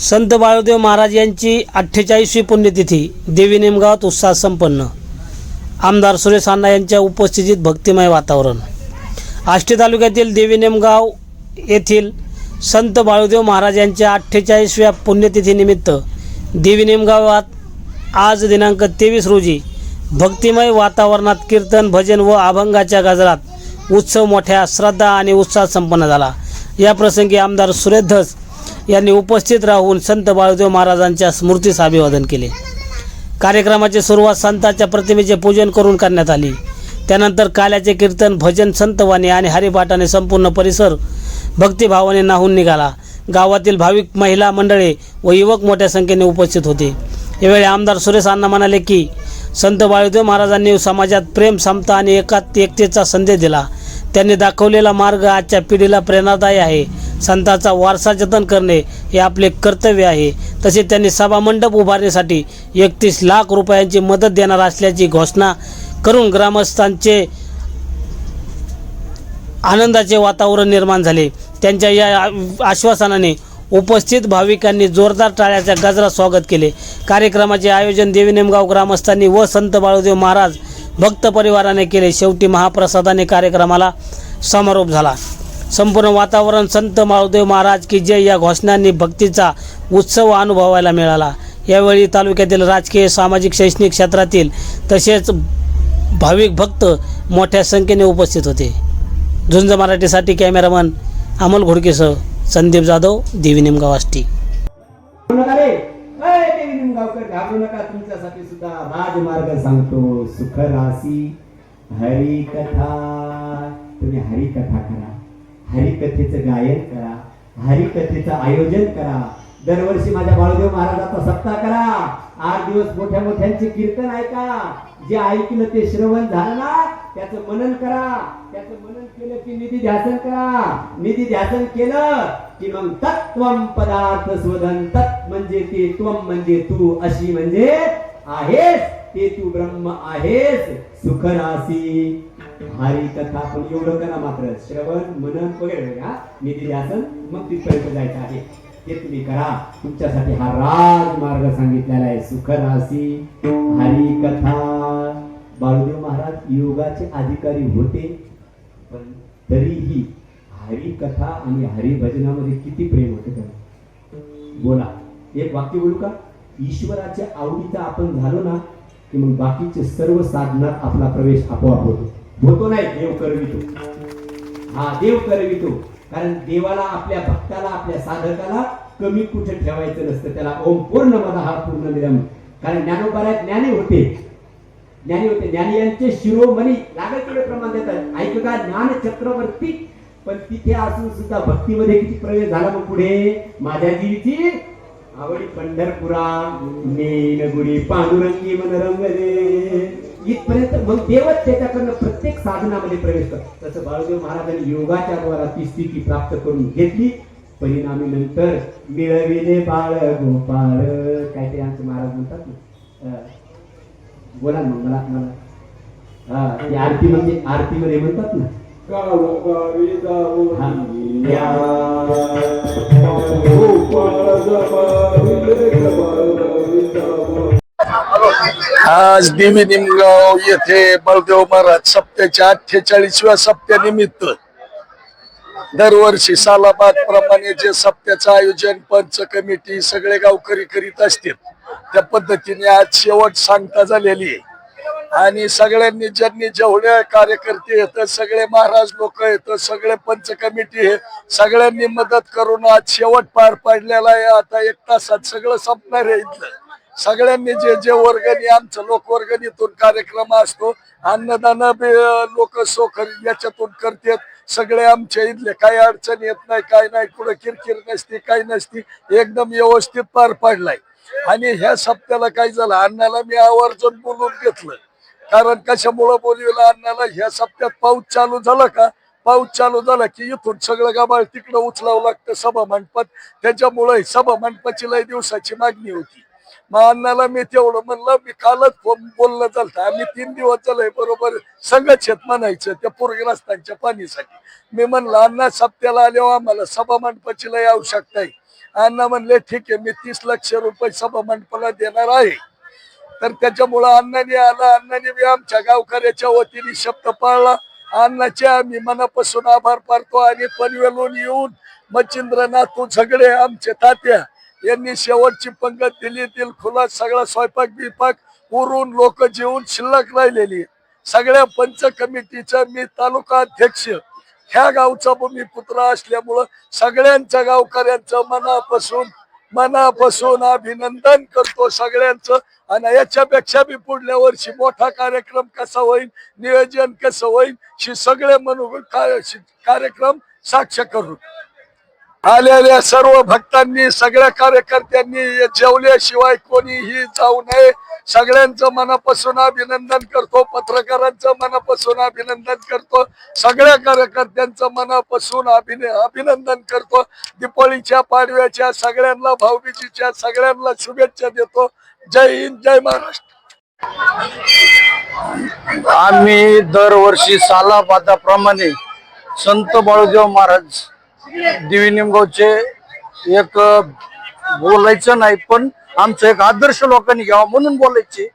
संत बाळूदेव महाराज यांची अठ्ठेचाळीसवी पुण्यतिथी. देवी निमगावात उत्साह संपन्न. आमदार सुरेश अण्णा यांच्या उपस्थितीत भक्तिमय वातावरण. आष्टी तालुक्यातील देवी नेमगाव येथील संत बाळूदेव महाराज यांच्या अठ्ठेचाळीसव्या पुण्यतिथीनिमित्त देवी नेमगावात आज दिनांक तेवीस रोजी भक्तिमय वातावरणात कीर्तन भजन व अभंगाच्या गजरात उत्सव मोठ्या श्रद्धा आणि उत्साह संपन्न झाला. याप्रसंगी आमदार सुरेश धस यांनी उपस्थित राहून संत बाळूदेव महाराजांच्या स्मृतीस अभिवादन केले. कार्यक्रमाची सुरुवात संतांच्या प्रतिमेचे पूजन करून करण्यात आली. त्यानंतर काल्याचे कीर्तन भजन संतवाणी आणि हरिपाठाने संपूर्ण परिसर भक्तिभावाने नाहून निघाला. गावातील भाविक महिला मंडळे व युवक मोठ्या संख्येने उपस्थित होते. यावेळी आमदार सुरेश अण्णा म्हणाले की संत बाळूदेव महाराजांनी समाजात प्रेम समता आणि एकात एकतेचा संदेश दिला. त्यांनी दाखवलेला मार्ग आजच्या पिढीला प्रेरणादायी आहे. संतांचा वारसा जतन करणे हे आपले कर्तव्य आहे. तसे त्यांनी सभामंडप उभारण्यासाठी एकतीस लाख रुपयांची मदत देणार असल्याची घोषणा करून ग्रामस्थांचे आनंदाचे वातावरण निर्माण झाले. त्यांच्या या आश्वासनाने उपस्थित भाविकांनी जोरदार टाळ्याच्या गजरात स्वागत केले. कार्यक्रमाचे आयोजन देवीनेमगाव ग्रामस्थांनी व संत बाळूदेव महाराज भक्त परिवाराने केले. शेवटी महाप्रसादाने कार्यक्रमाला समारोप झाला. संपूर्ण वातावरण संत बाळूदेव महाराज की जय या घोषणांनी भक्तीचा उत्सव अनुभवायला मिळाला. यावेळी तालुक्यातील राजकीय सामाजिक शैक्षणिक क्षेत्रातील तसेच भाविक भक्त मोठ्या संख्येने उपस्थित होते. झुंज मराठीसाठी कॅमेरामन अमोल घोडकेसह संदीप जाधव देवी निमगाव आष्टी. घाबरू नका तुमच्यासाठी सुद्धा राजमार्ग सांगतो. सुख राशी हरी कथा तुम्ही हरी कथा करा. हरिकथेचं गायन करा हरिकथेचं आयोजन करा. दरवर्षी माझ्या बाळूदेव महाराजाचा सप्ताह करा. आठ दिवस मोठ्या मोठ्यांचे कीर्तन ऐका. जे ऐकलं ते श्रवण झालं ना त्याचं मनन करा. त्याचं मनन केलं की निधी ध्यासन करा. निधी ध्यासन केलं की मग तत्व पदार्थ स्वधन तत् म्हणजे ते त्वम म्हणजे तू अशी म्हणजे आहेस. ते तू ब्रह्म आहेस सुखरासी भारी कथा पण एवढं करा मात्र. श्रवण मनन वगैरे हा? निधी ध्यासन मग तिथपर्यंत जायचं आहे. ते तुम्ही करा. तुमच्यासाठी हा राजमार्ग सांगितलेला आहे. सुखरासी हरी कथा. बाळूदेव महाराज योगाचे अधिकारी होते पण तरीही हरी कथा आणि हरी भजनामध्ये किती प्रेम होते त्याला बोला. एक वाक्य बोलू का? ईश्वराच्या आवडीचा आपण झालो ना की मग बाकीचे सर्व साधनात आपला प्रवेश आपोआप होतो. होतो नाही देव करवितो. हा देव करवितो. कारण देवाला आपल्या भक्ताला आपल्या साधकाला कमी कुठे ठेवायचं नसतं. त्याला ओम पूर्ण मला हा पूर्ण निरम. कारण ज्ञानोबारात ज्ञानी होते. ज्ञानी होते. ज्ञानी यांचे शिरोमणी लागत प्रमाण देतात. ऐकता ज्ञान चक्रवर्ती. पण तिथे असून सुद्धा भक्तीमध्ये किती प्रवेश झाला मग पुढे? माझ्या जीवीची आवडी पंढरपुरा मेन गुडी पांडुरंगी मनरंग दे इथपर्यंत मग देवच त्याच्याकडनं प्रत्येक साधनामध्ये प्रवेश करतो. तसं बाळूदेव महाराजांनी योगाच्या द्वारा ती स्थिती प्राप्त करून घेतली. परिणामी नंतर मिळविले बाळ गोपाळ. काय ते आमचे महाराज म्हणतात ना बोला ना मला मला आरती म्हणजे आरती मध्ये म्हणतात ना आज देवी निमगाव येथे बळदेव महाराज सप्त्याच्या अठ्ठेचाळीसव्या सप्त्यानिमित्त दरवर्षी सालाबाद प्रमाणे जे सप्त्याचं आयोजन पंच कमिटी सगळे गावकरी करीत असतील त्या पद्धतीने आज शेवट सांगता झालेली आहे. आणि सगळ्यांनी ज्यांनी जेवढे कार्यकर्ते येत सगळे महाराज लोक येत सगळे पंच कमिटी हे सगळ्यांनी मदत करून आज शेवट पार पाडलेला आहे. आता एक तासात सगळं संपणार आहे इथलं. सगळ्यांनी जे जे वर्गणी आमचं लोकवर्गणीतून कार्यक्रम असतो अन्नदान लोक सोखर याच्यातून करतात. सगळे आमच्या इथले काही अडचण येत नाही काय नाही कुठं किरकिर नसती काही नसती एकदम व्यवस्थित पार पाडलाय. आणि ह्या सप्त्याला काय झालं? अन्नाला मी आवर्जून बोलून घेतलं. कारण कशामुळं बोलवलं अण्णाला ह्या सप्त्यात पाऊस चालू झाला का? पाऊस चालू झाला की इथून सगळं गाबाळ तिकडं उचलावं लागतं सभा मंडपात. त्याच्यामुळे सभा मंडपाची लय दिवसाची मागणी होती. मग अण्णाला मी तेवढं म्हणलं मी कालच फोन बोलणं चालतं आम्ही तीन दिवस झालंय बरोबर संघच शेत म्हणायचं त्या पूरग्रस्तांच्या पाणीसाठी. मी म्हणलं अण्णा सप्त्याला आल्यावर आम्हाला सभा मंडपाची लय आवश्यकता आहे. अण्णा म्हणले ठीक आहे मी तीस लक्ष रुपये सभा मंडपाला देणार आहे. तर त्याच्यामुळं अण्णाने आला अण्णाने मी आमच्या गावकऱ्याच्या वतीने शब्द पाळला. अण्णाचे आम्ही मनापासून आभार पाडतो आणि पनवेलून येऊन मच्छिंद्रनाथ तू झगडे आमचे तात्या यांनी शेवटची पंगत दिली तील खुला सगळा स्वयंपाक बिपाक उरून लोक जेवून शिल्लक राहिलेली. सगळ्या पंच कमिटीचा मी तालुका अध्यक्ष ह्या गावचा भूमिपुत्र असल्यामुळं सगळ्यांच्या गावकऱ्यांचं मनापासून मनापासून अभिनंदन करतो सगळ्यांचं. आणि याच्यापेक्षा बी पुढल्या वर्षी मोठा कार्यक्रम कसा होईल नियोजन कसं होईल सगळे म्हणून कार्यक्रम साक्ष करू आलेल्या सर्व भक्तांनी सगळ्या कार्यकर्त्यांनी जेवल्याशिवाय कोणीही जाऊ नये. सगळ्यांचं मनापासून अभिनंदन करतो पत्रकारांचं मनापासून अभिनंदन करतो सगळ्या कार्यकर्त्यांचं मनापासून अभिन अभिनंदन करतो. दिपाळीच्या पाडव्याच्या सगळ्यांना भाऊबीजीच्या सगळ्यांना शुभेच्छा देतो. जय हिंद जय महाराष्ट्र. आम्ही दरवर्षी सालाबादाप्रमाणे संत बाळूदेव महाराज दिवी निमगावचे एक बोलायचं नाही पण आमचं एक आदर्श लोकांनी घ्यावा म्हणून बोलायचे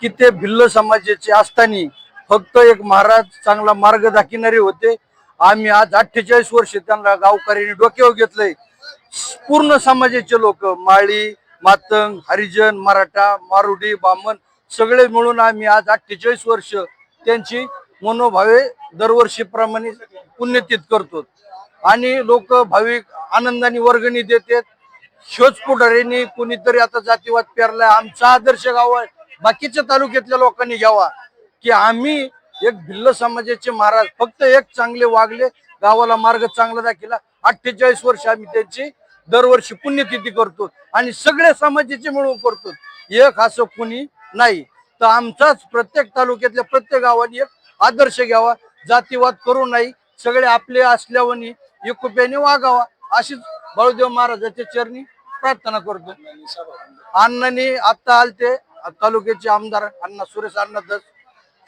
की ते भिल्ल समाजाचे असताना फक्त एक महाराज चांगला मार्ग दाखिणारे होते. आम्ही आज अठ्ठेचाळीस वर्ष त्यांना गावकऱ्यांनी डोक्यावर घेतलंय. पूर्ण समाजाचे लोक माळी मातंग हरिजन मराठा मारुडी बामण सगळे मिळून आम्ही आज अठ्ठेचाळीस वर्ष त्यांची मनोभावे दरवर्षीप्रमाणे पुण्यतीत करतो. आणि लोक भाविक आनंदाने वर्गणी देतात. शोच पुढाऱ्यांनी कोणीतरी आता जातीवाद पेरलाय. आमचा आदर्श गाव आहे. बाकीच्या तालुक्यातल्या लोकांनी घ्यावा. की आम्ही एक भिल्ल समाजाचे महाराज फक्त एक चांगले वागले गावाला मार्ग चांगला दाखिला. अठ्ठेचाळीस वर्ष आम्ही त्यांची दरवर्षी पुण्यतिथी करतो. आणि सगळ्या समाजाचे मिळून करतो. एक असं कुणी नाही. तर आमचाच प्रत्येक तालुक्यातल्या प्रत्येक गावाने एक आदर्श घ्यावा. जातीवाद करू नाही. सगळे आपले असल्यावानी एकुप्याने वागावा. अशीच बाळूदेव महाराजाच्या चरणी प्रार्थना करतो. अण्णांनी आत्ता आलते. तालुक्याचे आमदार अण्णा सुरेश अण्णा दस.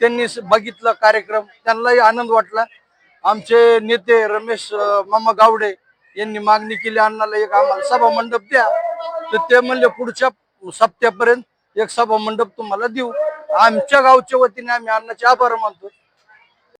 त्यांनी बघितला कार्यक्रम. त्यांनाही आनंद वाटला. आमचे नेते रमेश मामा गावडे यांनी मागणी केली अण्णाला एक आम्हाला सभा मंडप द्या. तर ते म्हणले पुढच्या सप्त्यापर्यंत एक सभा मंडप तुम्हाला देऊ. आमच्या गावच्या वतीने आम्ही अण्णाचे आभार मानतो.